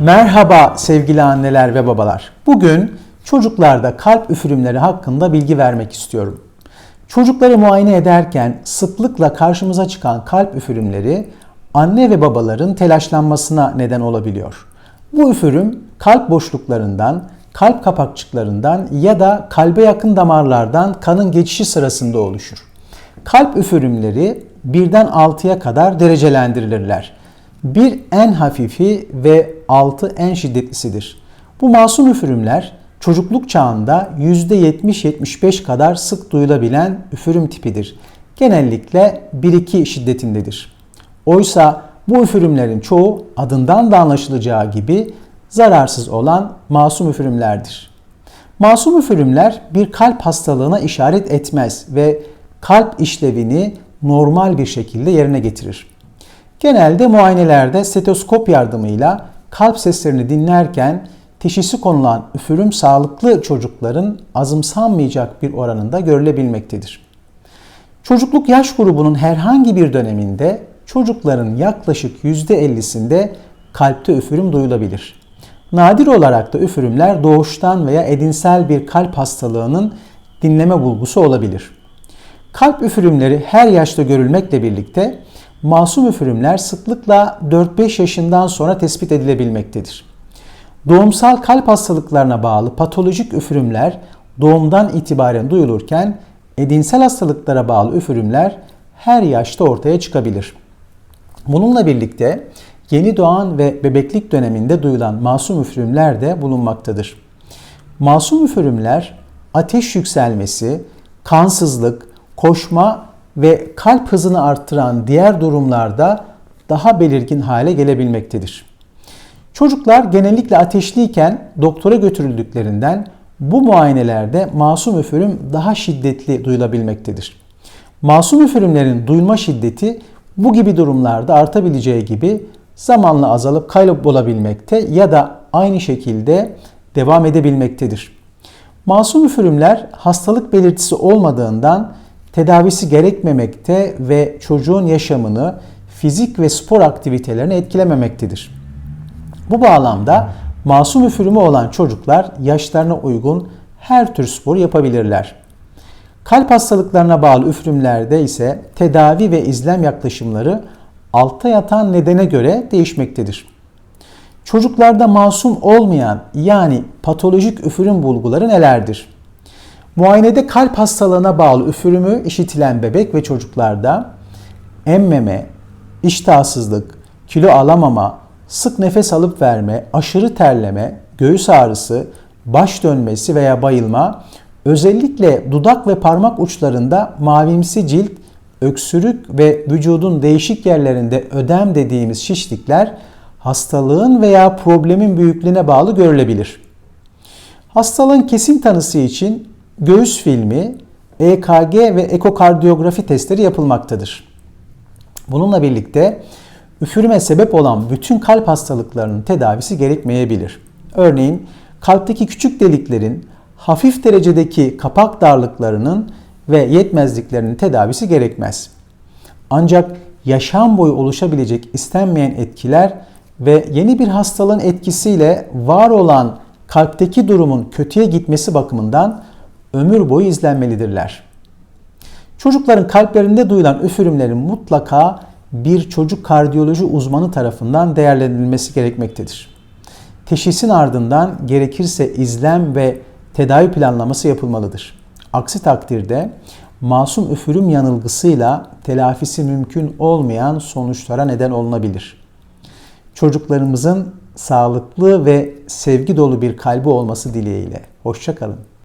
Merhaba sevgili anneler ve babalar. Bugün çocuklarda kalp üfürümleri hakkında bilgi vermek istiyorum. Çocukları muayene ederken sıklıkla karşımıza çıkan kalp üfürümleri anne ve babaların telaşlanmasına neden olabiliyor. Bu üfürüm kalp boşluklarından, kalp kapakçıklarından ya da kalbe yakın damarlardan kanın geçişi sırasında oluşur. Kalp üfürümleri birden 6'ya kadar derecelendirilirler. 1 en hafifi ve 6 en şiddetlisidir. Bu masum üfürümler çocukluk çağında %70-75 kadar sık duyulabilen üfürüm tipidir. Genellikle 1-2 şiddetindedir. Oysa bu üfürümlerin çoğu adından da anlaşılacağı gibi zararsız olan masum üfürümlerdir. Masum üfürümler bir kalp hastalığına işaret etmez ve kalp işlevini normal bir şekilde yerine getirir. Genelde muayenelerde stetoskop yardımıyla kalp seslerini dinlerken teşhisi konulan üfürüm sağlıklı çocukların azımsanmayacak bir oranında görülebilmektedir. Çocukluk yaş grubunun herhangi bir döneminde çocukların yaklaşık %50'sinde kalpte üfürüm duyulabilir. Nadir olarak da üfürümler doğuştan veya edinsel bir kalp hastalığının dinleme bulgusu olabilir. Kalp üfürümleri her yaşta görülmekle birlikte masum üfürümler sıklıkla 4-5 yaşından sonra tespit edilebilmektedir. Doğumsal kalp hastalıklarına bağlı patolojik üfürümler doğumdan itibaren duyulurken edinsel hastalıklara bağlı üfürümler her yaşta ortaya çıkabilir. Bununla birlikte yeni doğan ve bebeklik döneminde duyulan masum üfürümler de bulunmaktadır. Masum üfürümler ateş yükselmesi, kansızlık, koşma ve kalp hızını arttıran diğer durumlarda daha belirgin hale gelebilmektedir. Çocuklar genellikle ateşliyken doktora götürüldüklerinden bu muayenelerde masum üfürüm daha şiddetli duyulabilmektedir. Masum üfürümlerin duyulma şiddeti bu gibi durumlarda artabileceği gibi zamanla azalıp kaybolabilmekte ya da aynı şekilde devam edebilmektedir. Masum üfürümler hastalık belirtisi olmadığından tedavisi gerekmemekte ve çocuğun yaşamını fizik ve spor aktivitelerini etkilememektedir. Bu bağlamda masum üfürümü olan çocuklar yaşlarına uygun her tür spor yapabilirler. Kalp hastalıklarına bağlı üfürümlerde ise tedavi ve izlem yaklaşımları altta yatan nedene göre değişmektedir. Çocuklarda masum olmayan yani patolojik üfürüm bulguları nelerdir? Muayenede kalp hastalığına bağlı üfürümü işitilen bebek ve çocuklarda emmeme, iştahsızlık, kilo alamama, sık nefes alıp verme, aşırı terleme, göğüs ağrısı, baş dönmesi veya bayılma, özellikle dudak ve parmak uçlarında mavimsi cilt, öksürük ve vücudun değişik yerlerinde ödem dediğimiz şişlikler hastalığın veya problemin büyüklüğüne bağlı görülebilir. Hastalığın kesin tanısı için göğüs filmi, EKG ve ekokardiyografi testleri yapılmaktadır. Bununla birlikte üfürüme sebep olan bütün kalp hastalıklarının tedavisi gerekmeyebilir. Örneğin kalpteki küçük deliklerin hafif derecedeki kapak darlıklarının ve yetmezliklerinin tedavisi gerekmez. Ancak yaşam boyu oluşabilecek istenmeyen etkiler ve yeni bir hastalığın etkisiyle var olan kalpteki durumun kötüye gitmesi bakımından ömür boyu izlenmelidirler. Çocukların kalplerinde duyulan üfürümlerin mutlaka bir çocuk kardiyoloji uzmanı tarafından değerlendirilmesi gerekmektedir. Teşhisin ardından gerekirse izlem ve tedavi planlaması yapılmalıdır. Aksi takdirde masum üfürüm yanılgısıyla telafisi mümkün olmayan sonuçlara neden olunabilir. Çocuklarımızın sağlıklı ve sevgi dolu bir kalbi olması dileğiyle. Hoşçakalın.